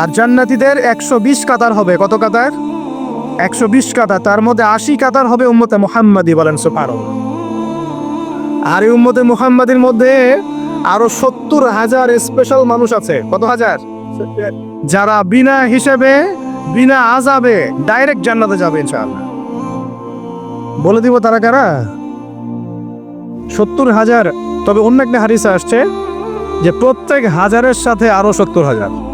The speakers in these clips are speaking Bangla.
আর জান্নাতীদের একশো বিশ কাতার হবে। কত কাতার? একশো বিশ কাতার। তার মধ্যে আশি কাতার হবে উম্মতে মোহাম্মদি বলেন সুপার আর এই উম্মতে মোহাম্মদের মধ্যে আরও সত্তর হাজার স্পেশাল মানুষ আছে। কত হাজার? যারা বিনা হিসেবে, বিনা আজাবে ডাইরেক্ট জান্নাতে যাবে ইনশাআল্লাহ। বলে দিব তারা কারা? সত্তর হাজার। তবে অন্য একটা হারিসে আসছে যে প্রত্যেক হাজারের সাথে আরও সত্তর হাজার।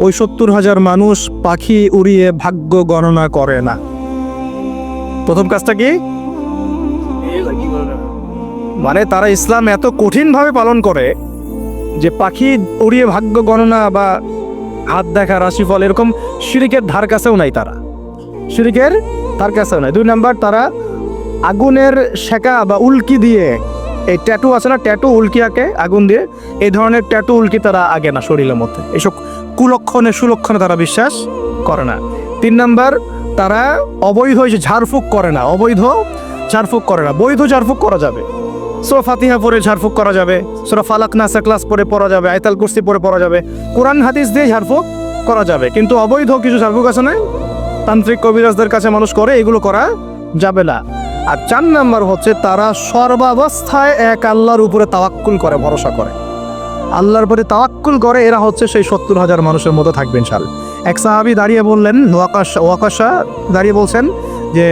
ওই সত্তর হাজার মানুষ পাখি উড়িয়ে ভাগ্য গণনা করে না। প্রথম কাজটা কি? মানে তারা ইসলাম এত কঠিনভাবে পালন করে যে পাখি উড়িয়ে ভাগ্য গণনা বা হাত দেখা, রাশিফল এরকম শিরিকের ধার কাছেও নাই তারা। শিরিকের ধার কাছেও নাই। দুই নাম্বার, তারা আগুনের শেখা বা উল্কি দিয়ে, এই ট্যাটু আছে না, ট্যাটু উল্কি আঁকে, আগুন দিয়ে, এই ধরনের ট্যাটু উল্কি তারা আগে না শরীরের মধ্যে। এসব কুলক্ষণে সুলক্ষণে তারা বিশ্বাস করে না। তিন নাম্বার, তারা অবৈধ যে ঝাড়ফুঁক করে না, অবৈধ ঝাড়ফুঁক করে না, বৈধ ঝাড়ফুঁক করা যাবে। সো ফাতিহা পরে ঝাড়ফুঁক করা যাবে, সোরা ফালাক নাসা ক্লাস পরে পড়া যাবে, আয়তাল কুস্তি পরে পড়া যাবে, কোরআন, হাদিস দিয়ে ঝাড়ফুঁক করা যাবে। কিন্তু অবৈধ কিছু ঝাড়ফুঁক আছে না তান্ত্রিক কবিরাজদের কাছে মানুষ করে, এগুলো করা যাবে না। আর চার নাম্বার হচ্ছে, তারা সর্বাবস্থায় এক আল্লাহর উপরে তাওয়াক্কুল করে, ভরসা করে। আল্লাহর প্রতি তাওয়াক্কুল করে, এরা হচ্ছে সেই সত্তর হাজার মানুষের মতো থাকবেন সাল এক সাহাবি দাঁড়িয়ে বললেন, ওয়াকাশ, ওয়াকাশা দাঁড়িয়ে বলছেন যে,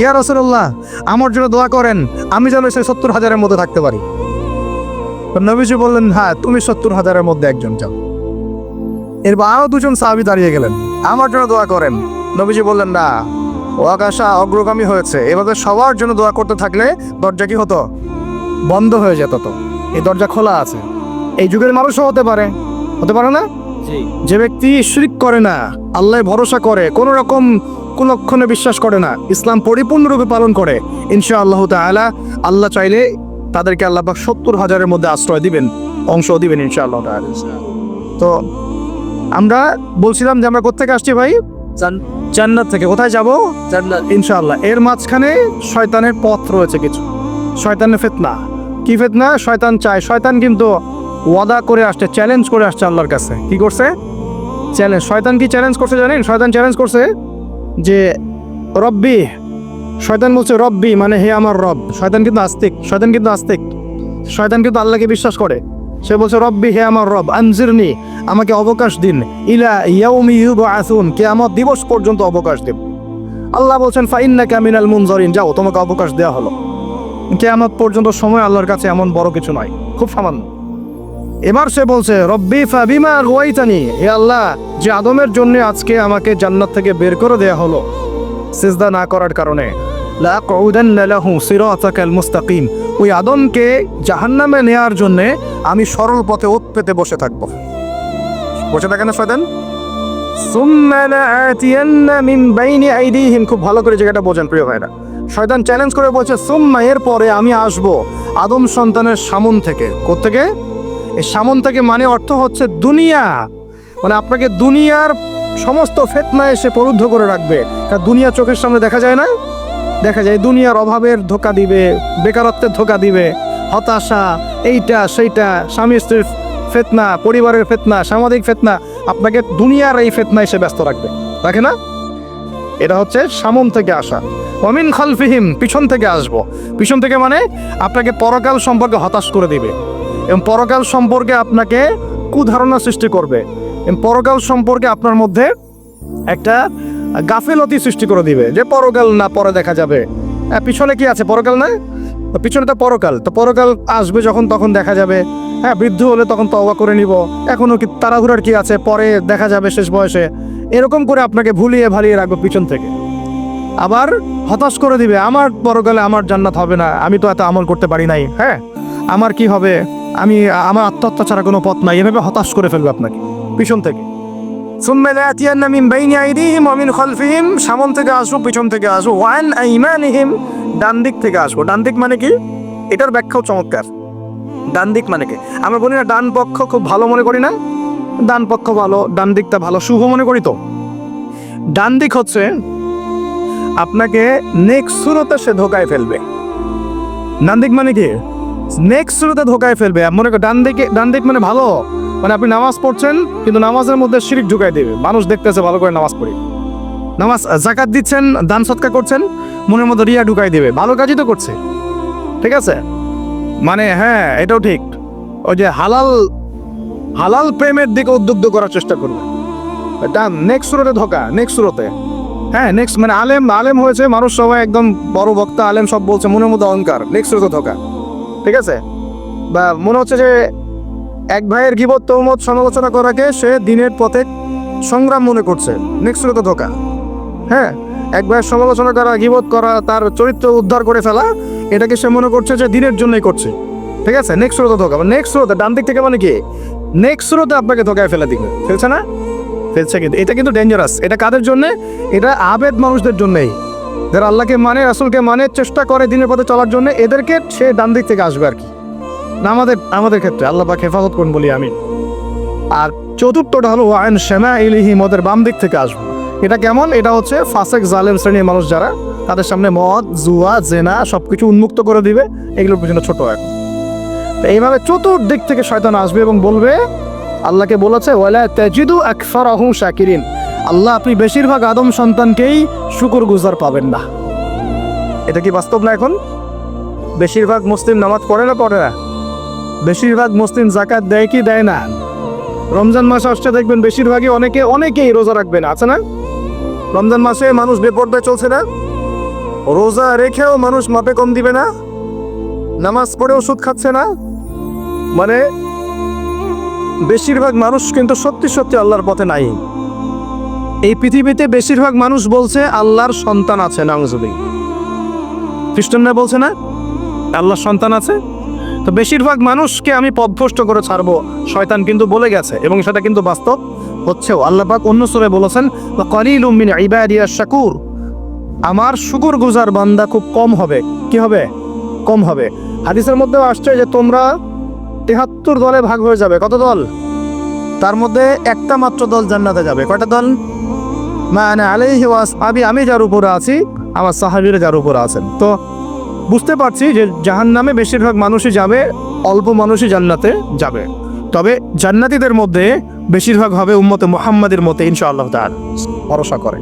ইয়া রসুল্লাহ আমার জন্য দোয়া করেন, আমি যেন সেই সত্তর হাজারের মধ্যে থাকতে পারি। নবীজি বললেন হ্যাঁ তুমি সত্তর হাজারের মধ্যে একজন যাও। এরপর আরও দুজন সাহাবি দাঁড়িয়ে গেলেন, আমার জন্য দোয়া করেন। নবীজি বললেন, না, ওয়াকাশা অগ্রগামী হয়েছে, এভাবে সবার জন্য দোয়া করতে থাকলে দরজা কি হতো? বন্ধ হয়ে যেত তো, এই দরজা খোলা আছে। এই যুগের মানুষও হতে পারে হতে পারে না? যে ব্যক্তি শিরিক করে না আল্লাহ ভরসা করে কোন রকম কুলক্ষণে বিশ্বাস করে না ইসলাম পরিপূর্ণরূপে পালন করে ইনশা আল্লাহ তাআলা আল্লাহ চাইলে তাদেরকে আল্লাহ পাক সত্তর হাজারের মধ্যে আশ্রয় দিবেন অংশ দিবেন ইনশা আল্লাহ তো আমরা বলছিলাম যে আমরা কোথেকে আসছি ভাই? জান্নাত থেকে। কোথায় যাব? জান্নাত। ইনশাআল্লাহ। এর মাঝখানে শয়তানের পথ রয়েছে কিছু। শয়তানের ফেতনা। কি ফেতনা? শয়তান চায়। শয়তান কিন্তু ওয়াদা করে আসছে চ্যালেঞ্জ করে আসছে আল্লাহর কাছে। কি করছে? চ্যালেঞ্জ শয়তান কি চ্যালেঞ্জ করছে জানেন? শয়তান চ্যালেঞ্জ করছে যে, রব্বি শয়তান বলছে, রব্বি মানে হে আমার রব। শয়তান কিন্তু আস্তিক, শয়তান কিন্তু আস্তিক। শয়তান কিন্তু আল্লাহকে বিশ্বাস করে। সে বলছে, রব্বি, হে আমার রব, আনজিরনি, আমাকে অবকাশ দিন। ইলা ইয়াউমি কে আমার দিবস পর্যন্ত অবকাশ দিন। আল্লাহ বলছেন, ফাইন্নাকা মিনাল মুনজারিন যাও, তোমাকে অবকাশ দেওয়া হলো। কিয়ামত পর্যন্ত সময় আল্লাহর কাছে এমন বড় কিছু নয়, খুব সামান্য। এবার সে বলছে, রব্বি ফাবিমা রুয়াইতানি হে আল্লাহ, যে আদমের জন্য আজকে আমাকে জান্নাত থেকে বের করে দেয়া হলো, সিজদা না করার কারণে। মুস্তাকিম। ওই আদমকে জাহান্নামে নেয়ার জন্য আমি সরল পথে ওত পেতে বসে থাকব। বসে থাকেন না শয়তান? খুব ভালো করে জায়গাটা বোঝেন প্রিয় ভাইরা। শয়তান চ্যালেঞ্জ করে বলছে, সুম্মা এর পরে আমি আসব আদম সন্তানের সামন থেকে। কোত্থেকে? এই সামন থেকে মানে অর্থ হচ্ছে দুনিয়া। মানে আপনাকে দুনিয়ার সমস্ত ফেতনা এসে পরুদ্ধ করে রাখবে। কারণ দুনিয়া চোখের সামনে দেখা যায় না? দেখা যায় দুনিয়ার অভাবের ধোকা দিবে, বেকারত্বের ধোকা দিবে, হতাশা, এইটা, সেইটা, স্বামী স্ত্রীর ফেতনা, পরিবারের ফেতনা, সামাজিক ফেতনা, আপনাকে দুনিয়ার এই ফেতনা এসে ব্যস্ত রাখবে। রাখে না? এটা হচ্ছে সামন থেকে আসা। অমিন খালফিহিম, পিছন থেকে আসব। পিছন থেকে মানে আপনাকে পরকাল সম্পর্কে হতাশ করে দিবে। এবং পরকাল সম্পর্কে আপনাকে কুধারণা সৃষ্টি করবে। এবং পরকাল সম্পর্কে আপনার মধ্যে একটা গাফেলতি সৃষ্টি করে দিবে যে পরকাল না পরে দেখা যাবে। হ্যাঁ, পিছনে কি আছে? পরকাল না? পিছনে তো পরকাল। তো পরকাল আসবে যখন তখন দেখা যাবে। হ্যাঁ বৃদ্ধ হলে তখন তওবা করে নিব। এখনও কি তাড়াহুড়ার কি আছে? পরে দেখা যাবে শেষ বয়সে। এরকম করে আপনাকে ভুলিয়ে ভালিয়ে রাখব পিছন থেকে। আবার হতাশ করে দিবে আমার পরকালে আমার জান্নাত হবে না আমি তো এত আমল করতে পারি নাই। হ্যাঁ আমার কি হবে? আমি, আমার আত্মহত্যা ছাড়া কোনো পথ নাই। এভাবে হতাশ করে ফেলবে আপনাকে। পিছন থেকে। সুম্মা লাতিয়ান্না মিন বাইনি আইদিহিম ওয়া মিন খালফিহিম। সামন থেকে আসব পিছন থেকে আসব ওয়ান আইমানিহিম। ডান দিক থেকে আসব। ডান দিক মানে কি? এটার ব্যাখ্যাও চমৎকার। ডান দিক মানে কি? আমরা বলি না ডান পক্ষ খুব ভালো মনে করি না? ডান পক্ষ ভালো, ডান দিকটা ভালো, শুভ মনে করি তো? ডান দিক হচ্ছে, আপনাকে নেক্সট সুরতে সে ধোকায় ফেলবে। ডান দিক মানে কি? নেক্সট সুরতে ধোকায় ফেলবে। মনে কর, ডান দিকে ডান দিক মানে ভালো। মানে আপনি নামাজ পড়ছেন, কিন্তু নামাজের মধ্যে শিরিক ঢুকাই দেবে। মানুষ দেখতেছে, ভালো করে নামাজ পড়ি। নামাজ জাকাত দিচ্ছেন, দান সৎকার করছেন, মনের মধ্যে রিয়া ঢুকাই দেবে। ভালো কাজই তো করছে। ঠিক আছে? মানে হ্যাঁ এটাও ঠিক। ওই যে হালাল হালাল প্রেমের দিকে উদ্বুদ্ধ করার চেষ্টা করবে। এটা নেক্সট সুরতে ধোকা নেক্সট সুরতে হ্যাঁ নেক্সট মানে আলেম আলেম হয়েছে, মানুষ সবাই একদম বড় বক্তা, আলেম সব বলছে, মনের মধ্যে অহংকার। নেক্সট সুরতে ধোকা। ঠিক আছে? বা মনে হচ্ছে যে এক ভাইয়ের গিবত তহমত সমালোচনা করাকে সে দিনের পথে সংগ্রাম মনে করছে। নেক্সট সুরতে ধোকা। হ্যাঁ এক ভাইয়ের সমালোচনা করা, গিবত করা, তার চরিত্র উদ্ধার করে ফেলা, এটাকে সে মনে করছে যে দিনের জন্যই করছে। ঠিক আছে? নেক্সট স্রোতে ধোকা। নেক্সট স্রোতে ডান দিক থেকে মানে কি? নেক্সট স্রোতে আপনাকে ধোকায় ফেলে দিবে। ফেলছে না? ফেলছে কিন্তু, এটা কিন্তু ডেঞ্জারাস এটা কাদের জন্য? এটা আবেদ মানুষদের জন্যই। যারা আল্লাহকে মানে রাসুলকে মানে চেষ্টা করে দিনের পথে চলার জন্য, এদেরকে সে ডান দিক থেকে আসবে আর কি। না, আমাদের আমাদের ক্ষেত্রে আল্লাহ পাক হেফাজত করুন বলি আমি আর চতুর্থটা হলো ওয়াইন শ্যামা ইলিহি মদের বাম দিক থেকে আসব। এটা কেমন? এটা হচ্ছে ফাসেক জালেম শ্রেণির মানুষ যারা, তাদের সামনে মদ, জুয়া, জেনা সবকিছু উন্মুক্ত করে দিবে, এগুলোর পিছনে ছোট এক এইভাবে চতুর্দিক থেকে শয়তান আসবে এবং বলবে, আল্লাহকে বলেছে, ওয়ালা তাজিদু আকফার আহু শাকিরিন। আল্লাহ আপনি বেশিরভাগ আদম সন্তানকেই শুকুর গুজার পাবেন না। এটা কি বাস্তব না এখন? বেশিরভাগ মুসলিম নামাজ পড়ে না পড়ে না? বেশিরভাগ মুসলিম জাকাত দেয় কি দেয় না? রমজান মাসে আসছে, দেখবেন বেশিরভাগই অনেকে, অনেকেই রোজা রাখবেন, আছে না? রমজান মাসে মানুষ বেপর্দায় চলছে না? রোজা রেখেও মানুষ মাপে কম দিবে না? নামাজ পড়েও সুদ খাচ্ছে না? মানে বেশিরভাগ মানুষ কিন্তু সত্যি সত্যি আল্লাহর পথে নাই। এই পৃথিবীতে বেশিরভাগ মানুষ বলছে, আল্লাহর সন্তান আছে। নাংজুবি খ্রিস্টানরা বলছে না? আল্লাহর সন্তান আছে? তো বেশিরভাগ মানুষকে আমি পথভ্রষ্ট করে ছাড়বো। শয়তান কিন্তু বলে গেছে এবং সেটা কিন্তু বাস্তব হচ্ছেও। আল্লাহ পাক অন্য সুরে বলেছেন কলিল মিন ইবাদিয়া শাকুর। আমার শুকুর গুজার বান্দা খুব কম হবে। কি হবে? কম হবে। হাদিসের মধ্যেও আসছে যে তোমরা তেহাত্তর দলে ভাগ হয়ে যাবে। কত দল? তার মধ্যে একটা মাত্র দল জান্নাতে যাবে। কয়টা দল? মানে আলাইহি ওয়াস আমি আমি যার উপরে আছি, আমার সাহাবীরা যার উপরে আছেন। তো বুঝতে পারছি যে জাহান নামে বেশিরভাগ মানুষই যাবে, অল্প মানুষই জান্নাতে যাবে। তবে জান্নাতীদের মধ্যে বেশিরভাগ হবে উম্মতে মোহাম্মদের মতে ইনশাআল্লাহ তার ভরসা করে।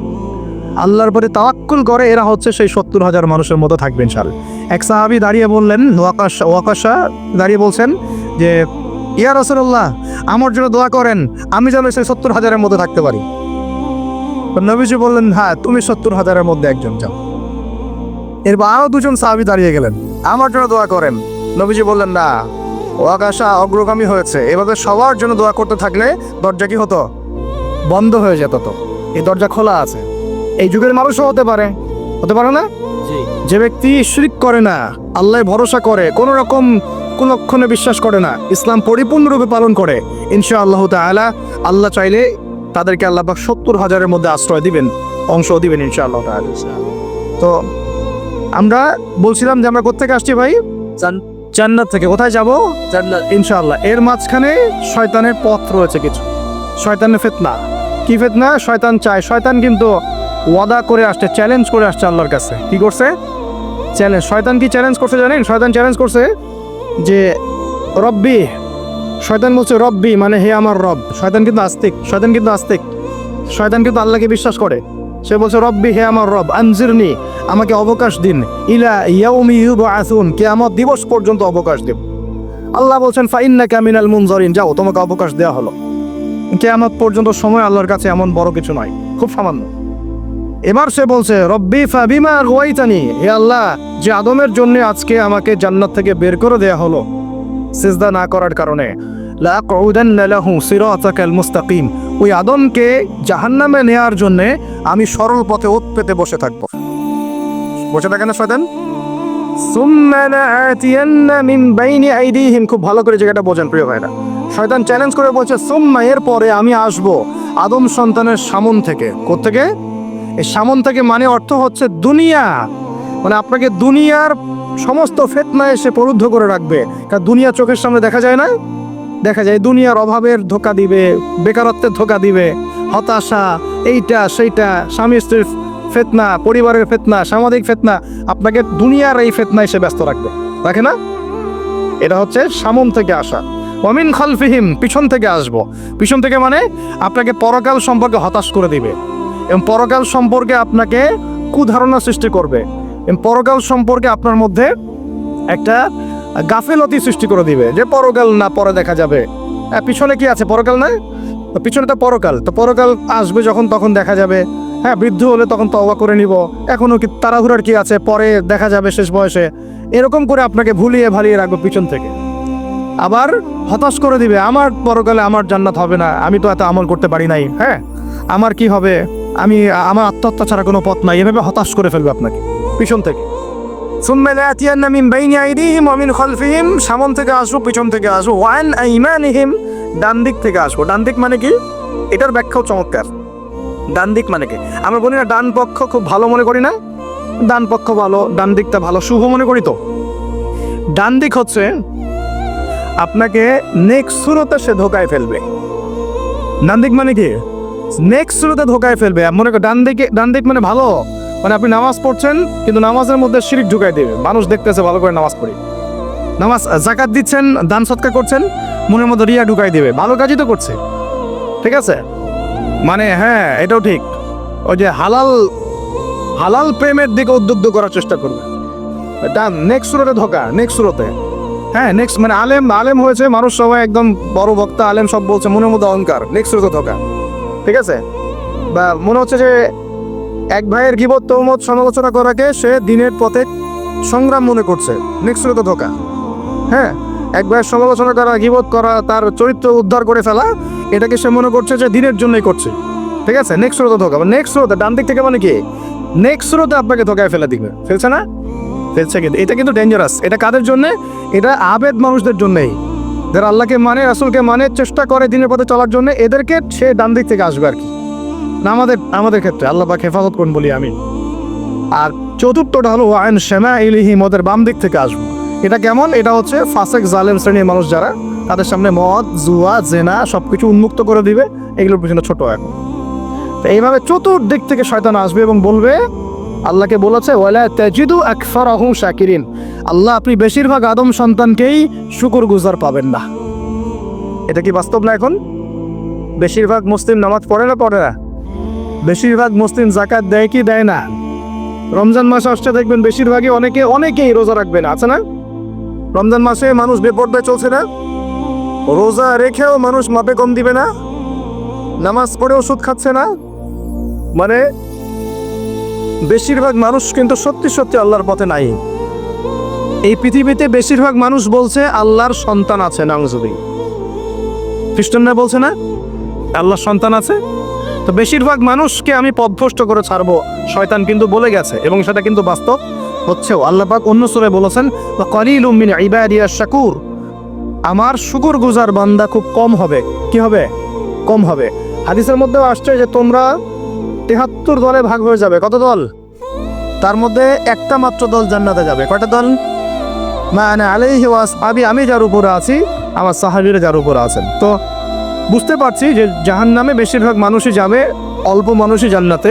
আল্লাহর প্রতি তাওয়াক্কুল করে, এরা হচ্ছে সেই সত্তর হাজার মানুষের মতো থাকবেন ইনশাল এক সাহাবি দাঁড়িয়ে বললেন, ওয়াকাশা ওয়াকাশা দাঁড়িয়ে বলছেন যে ইয়া রসুল্লাহ আমার জন্য দোয়া করেন আমি যেন সেই সত্তর হাজারের মধ্যে থাকতে পারি। নবীজি বললেন হ্যাঁ তুমি সত্তর হাজারের মধ্যে একজন যাও। এরপর আরও দুজন সাহাবি দাঁড়িয়ে গেলেন। আমার জন্য দোয়া করেন। নবীজি বললেন না ওয়াকাশা অগ্রগামী হয়েছে। এভাবে সবার জন্য দোয়া করতে থাকলে দরজা কি হতো? বন্ধ হয়ে যেত তো। এই দরজা খোলা আছে। এই যুগের মানুষও হতে পারে। হতে পারে না? যে ব্যক্তি শিরিক করে না আল্লাহ ভরসা করে কোনো রকম কোন লক্ষণে বিশ্বাস করে না। ইসলাম পরিপূর্ণরূপে পালন করে। ইনশা আল্লাহ তাআলা আল্লাহ চাইলে তাদেরকে আল্লাহ পাক সত্তর হাজারের মধ্যে আশ্রয় দিবেন অংশ দিবেন ইনশা আল্লাহ তো আমরা বলছিলাম যে আমরা কোথেকে আসছি ভাই? জান্নাত থেকে। কোথায় যাব? জান্নাত। ইনশাআল্লাহ। এর মাঝখানে শয়তানের পথ রয়েছে কিছু। শয়তানের ফেতনা। কি ফেতনা? শয়তান চায়। শয়তান কিন্তু ওয়াদা করে আসছে চ্যালেঞ্জ করে আসছে আল্লাহর কাছে। কি করছে? চ্যালেঞ্জ শয়তান কি চ্যালেঞ্জ করছে জানেন? শয়তান চ্যালেঞ্জ করছে যে রব্বি, শয়তান বলছে রব্বি মানে হে আমার রব। শয়তান কিন্তু আস্তিক, শয়তান কিন্তু আস্তিক। শয়তান কিন্তু আল্লাহকে বিশ্বাস করে। সে বলছে, রব্বি হে আমার রব, আনজিরনি, আমাকে অবকাশ দিন। ইলা ইয়াউমি ইউবআসুন, কিয়ামত দিবস পর্যন্ত অবকাশ দিন আল্লাহ বলছেন, ফাইন্নাকা মিনাল মুনজারিন, যাও, তোমাকে অবকাশ দেওয়া হলো। কেয়ামত পর্যন্ত সময় আল্লাহর কাছে এমন বড় কিছু নয়, খুব সামান্য। এবার সে বলছে, রব্বি ফাবিমা গোয়াইতানি হে আল্লাহ, যে আদমের জন্য আজকে আমাকে জান্নাত থেকে বের করে দেয়া হলো, সিজদা না করার কারণে। মুস্তাকিম। ওই আদমকে জাহান্নামে নেয়ার জন্য আমি সরল পথে ওত পেতে বসে থাকব। বসে থাকে না শয়তান? খুব ভালো করে জায়গাটা বোঝেন প্রিয় ভাইরা। শয়তান চ্যালেঞ্জ করে বলছে, সুম্মা এর পরে আমি আসব আদম সন্তানের সামন থেকে। কোত্থেকে? এই সামন থেকে মানে অর্থ হচ্ছে দুনিয়া। মানে আপনাকে দুনিয়ার সমস্ত ফেতনা এসে পরুদ্ধ করে রাখবে। কারণ দুনিয়া চোখের সামনে দেখা যায় না? দেখা যায় দুনিয়ার অভাবের ধোকা দিবে, বেকারত্বের ধোকা দিবে, হতাশা, এইটা, সেইটা, স্বামী স্ত্রীর ফেতনা, পরিবারের ফেতনা, সামাজিক ফেতনা, আপনাকে দুনিয়ার এই ফেতনা এসে ব্যস্ত রাখবে। রাখে না? এটা হচ্ছে সামন থেকে আসা। অমিন খালফিহিম, পিছন থেকে আসব। পিছন থেকে মানে আপনাকে পরকাল সম্পর্কে হতাশ করে দিবে। এবং পরকাল সম্পর্কে আপনাকে কুধারণা সৃষ্টি করবে। এবং পরকাল সম্পর্কে আপনার মধ্যে একটা গাফেলতি সৃষ্টি করে দিবে যে পরকাল না পরে দেখা যাবে। হ্যাঁ, পিছনে কি আছে? পরকাল না? পিছনে তো পরকাল। তো পরকাল আসবে যখন তখন দেখা যাবে। হ্যাঁ বৃদ্ধ হলে তখন তওবা করে নিব। এখনও কি তাড়াহুড়ার কি আছে? পরে দেখা যাবে শেষ বয়সে। এরকম করে আপনাকে ভুলিয়ে ভালিয়ে রাখব পিছন থেকে। আবার হতাশ করে দিবে আমার পরকালে আমার জান্নাত হবে না আমি তো এত আমল করতে পারি নাই। হ্যাঁ আমার কি হবে? আমি, আমার আত্মহত্যা ছাড়া কোনো পথ নাই। এভাবে হতাশ করে ফেলবে আপনাকে। পিছন থেকে। মিন মিন সামন থেকে আসব পিছন থেকে আসব ওয়ান আইমানিহিম। ডান দিক থেকে আসব ডান দিক মানে কি? এটার ব্যাখ্যাও চমৎকার। ডান দিক মানে কি? আমরা বলি না, ডান পক্ষ খুব ভালো মনে করি না? ডান পক্ষ ভালো, ডান দিকটা ভালো। শুভ মনে করি তো? ডান দিক হচ্ছে, আপনাকে নেক্সট শুরুতে সে ধোকায় ফেলবে। ডান দিক মানে কি? নেক্সট ধোকায় ফেলবে। মনে কর, ডান দিকে ডান দিক মানে ভালো। মানে আপনি নামাজ পড়ছেন, কিন্তু নামাজের মধ্যে শিরিক ঢুকাই দেবে। মানুষ দেখতেছে, ভালো করে নামাজ পড়ি। নামাজ জাকাত দিচ্ছেন, দান সৎকার করছেন, মনের মধ্যে রিয়া ঢুকাই দেবে। ভালো কাজই তো করছে। ঠিক আছে? মানে হ্যাঁ এটাও ঠিক। ওই যে হালাল হালাল প্রেমের দিকে উদ্বুদ্ধ করার চেষ্টা করবে। এটা নেক্সট শুরুতে ধোকা নেক্সট শুরুতে। হ্যাঁ নেক্সট মানে আলেম আলেম হয়েছে, মানুষ সবাই একদম বড় বক্তা আলেম সব বলছে, মনের মধ্যে অহংকার। নেক্সট শুরুতে ধোকা। ঠিক আছে? বা মনে হচ্ছে যে এক ভাইয়ের গিবত তৌমত সমালোচনা করাকে সে দিনের পথে সংগ্রাম মনে করছে। শুরুতে ধোকা। হ্যাঁ এক ভাইয়ের সমালোচনা করা, গিবত করা, তার চরিত্র উদ্ধার করে ফেলা, এটাকে সে মনে করছে যে দিনের জন্যই করছে। ঠিক আছে? নেক্সট ধোকা। নেক্সট ডান দিক থেকে মানে কি? নেক্সট আপনাকে ধোকায় ফেলে দিবে। ফেলছে না? ফেলছে কিন্তু, এটা কিন্তু ডেঞ্জারাস এটা কাদের জন্য? এটা আবেদ মানুষদের জন্যই। যারা আল্লাহকে মানে রাসুলকে মানে চেষ্টা করে দিনের পথে চলার জন্য, এদেরকে সে ডান দিক থেকে আসবে আর কি। না, আমাদের আমাদের ক্ষেত্রে আল্লাহ পাক হেফাজত করুন বলি আমি আর চতুর্থটা হলো আইন শ্যামা ইলিহিম ওদের বাম দিক থেকে আসব। এটা কেমন? এটা হচ্ছে ফাসেক জালেম শ্রেণির মানুষ যারা, তাদের সামনে মদ, জুয়া, জেনা সব কিছু উন্মুক্ত করে দিবে। এগুলোর পিছনে ছোট এখন। তো এইভাবে চতুর্দিক থেকে শয়তান আসবে এবং বলবে, আল্লাহকে বলেছে, ওয়ালা তাজিদু আকসারাহু শাকিরিন। আল্লাহ আপনি বেশিরভাগ আদম সন্তানকেই শুকর গুজার পাবেন না। এটা কি বাস্তব না এখন? বেশিরভাগ মুসলিম নামাজ পড়ে না পড়ে না? বেশিরভাগ মুসলিম জাকাত দেয় কি দেয় না? রমজান মাসে আসছে দেখবেন বেশিরভাগই অনেকে, অনেকেই রোজা রাখবে না, আছে না? রমজান মাসে মানুষ বেপর্দায় চলছে না? রোজা রেখেও মানুষ মাপে কম দিবে না? নামাজ পড়ে ওষুধ খাচ্ছে না? মানে বেশিরভাগ মানুষ কিন্তু সত্যি সত্যি আল্লাহর পথে নাই। এই পৃথিবীতে বেশিরভাগ মানুষ বলছে, আল্লাহর সন্তান আছে নাংজুবি খ্রিস্টানরা বলছে না, আল্লাহর সন্তান আছে? তো বেশিরভাগ মানুষকে আমি পথভ্রষ্ট করে ছাড়বো। শয়তান কিন্তু বলে গেছে এবং সেটা কিন্তু বাস্তব হচ্ছেও। আল্লাহ পাক অন্য সুরে বলেছেন কলিল মিন ইবাদিয়া শাকুর। আমার শুকুর গুজার বান্দা খুব কম হবে। কি হবে? কম হবে। হাদিসের মধ্যেও আসছে যে তোমরা তেহাত্তর দলে ভাগ হয়ে যাবে। কত দল? তার মধ্যে একটা মাত্র দল জান্নাতে যাবে। কয়টা দল? মানে আলাইহি ওয়াস আমি আমি যার উপরে আছি, আমার সাহাবিরা যার উপরে আছেন। তো বুঝতে পারছি যে জাহান নামে বেশিরভাগ মানুষই যাবে, অল্প মানুষই জান্নাতে।